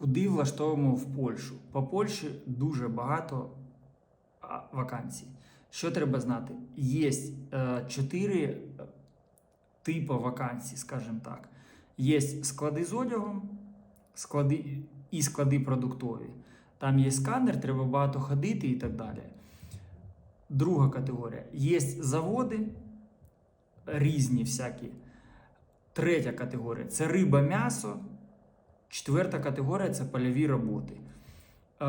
Куди влаштовуємо в Польщу? По Польщі дуже багато вакансій. Що треба знати? Є е, чотири е, типи вакансій, скажімо так. Є склади з одягом, склади і склади продуктові. Там є сканер, треба багато ходити і так далі. Друга категорія. Є заводи різні всякі. Третя категорія це риба, м'ясо. Четверта категорія це польові роботи. Е,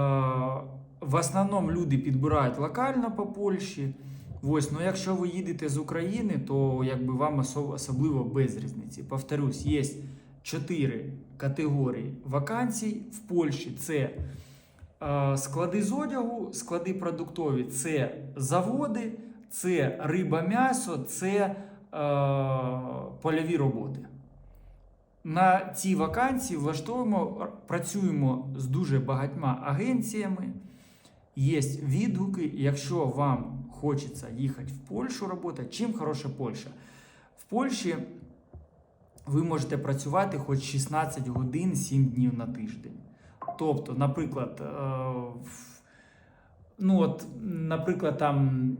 в основному люди підбирають локально по Польщі. Ось, ну якщо ви їдете з України, то якби вам особливо без різниці. Повторюсь, є чотири категорії вакансій в Польщі. Це е, склади з одягу, склади продуктові, це заводи, це риба, м'ясо, це е, польові роботи. На ці вакансії влаштовуємо, працюємо з дуже багатьма агенціями. Є відгуки. Якщо вам хочеться їхати в Польщу роботи, чим хороша Польща? В Польщі ви можете працювати хоч 16 годин 7 днів на тиждень. Тобто, наприклад, е, ну от, наприклад, там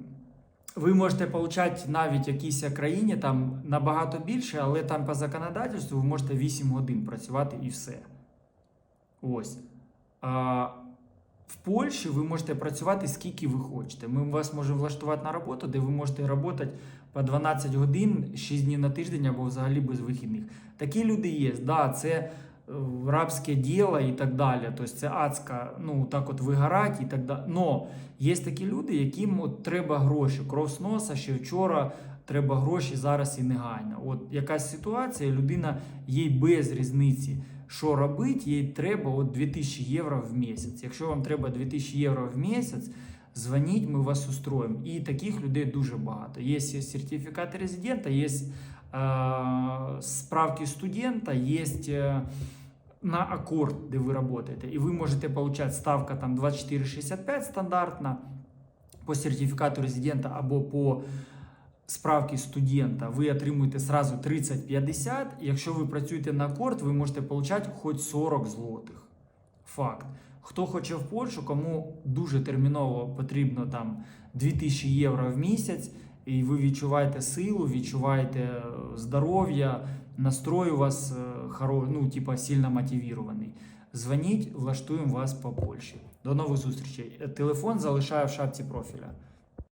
ви можете отримати навіть в якійсь країні там набагато більше, але там по законодавству ви можете 8 годин працювати і все. Ось. А в Польщі ви можете працювати скільки ви хочете. Ми вас можемо влаштувати на роботу, де ви можете працювати по 12 годин, 6 днів на тиждень або взагалі без вихідних. Такі люди є. Да, це рабське діло і так далі. Тобто це адська, ну так от вигорать і так далі. Но є такі люди, яким от треба гроші. Кров з носа, ще вчора треба гроші зараз і негайно. От якась ситуація, людина їй без різниці. Що робити, їй треба от 2000 євро в місяць. Якщо вам треба 2000 євро в місяць, дзвоніть, ми вас устроїмо. І таких людей дуже багато. Є сертифікати резидента, є справки студента, є е, на аккорд, де ви працюєте. І ви можете отримати ставка там 24,65 стандартна по сертифікату резидента або по справки студента ви отримуєте сразу 30-50. Якщо ви працюєте на акорд, ви можете отримати хоч 40 злотих. Факт. Хто хоче в Польщу, кому дуже терміново потрібно там 2000 євро в місяць, і ви відчуваєте силу, відчуваєте е, здоров'я, настрой у вас е, ну, типа, сильно мотивірований. Дзвоніть, влаштуємо вас по Польщі. До нових зустрічей. Телефон залишаю в шапці профіля.